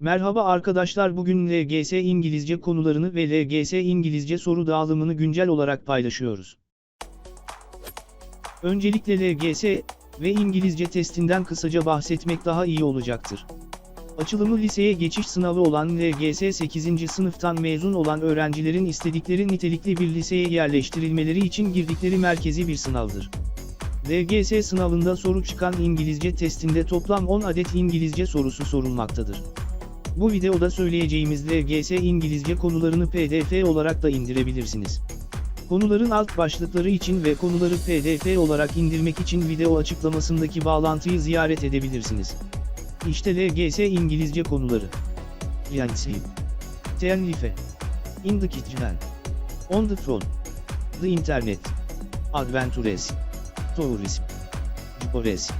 Merhaba arkadaşlar bugün LGS İngilizce konularını ve LGS İngilizce soru dağılımını güncel olarak paylaşıyoruz. Öncelikle LGS ve İngilizce testinden kısaca bahsetmek daha iyi olacaktır. Açılımı liseye geçiş sınavı olan LGS 8. sınıftan mezun olan öğrencilerin istedikleri nitelikli bir liseye yerleştirilmeleri için girdikleri merkezi bir sınavdır. LGS sınavında soru çıkan İngilizce testinde toplam 10 adet İngilizce sorusu sorulmaktadır. Bu videoda söyleyeceğimiz LGS İngilizce konularını PDF olarak da indirebilirsiniz. Konuların alt başlıkları için ve konuları PDF olarak indirmek için video açıklamasındaki bağlantıyı ziyaret edebilirsiniz. İşte LGS İngilizce konuları. Yansi. Tenlife. In the kitchen. On the phone. The internet. Adventures. Tourism. Jupores.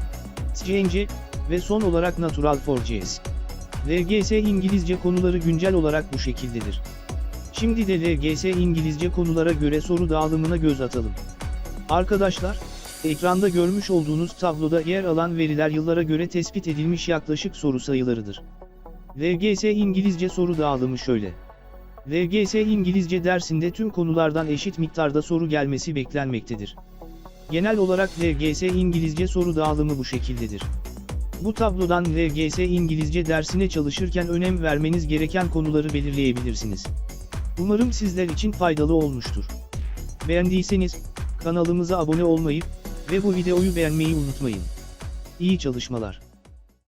Strange ve son olarak Natural Forces. LGS İngilizce konuları güncel olarak bu şekildedir. Şimdi de LGS İngilizce konulara göre soru dağılımına göz atalım. Arkadaşlar, ekranda görmüş olduğunuz tabloda yer alan veriler yıllara göre tespit edilmiş yaklaşık soru sayılarıdır. LGS İngilizce soru dağılımı şöyle. LGS İngilizce dersinde tüm konulardan eşit miktarda soru gelmesi beklenmektedir. Genel olarak LGS İngilizce soru dağılımı bu şekildedir. Bu tablodan LGS İngilizce dersine çalışırken önem vermeniz gereken konuları belirleyebilirsiniz. Umarım sizler için faydalı olmuştur. Beğendiyseniz, kanalımıza abone olmayı ve bu videoyu beğenmeyi unutmayın. İyi çalışmalar.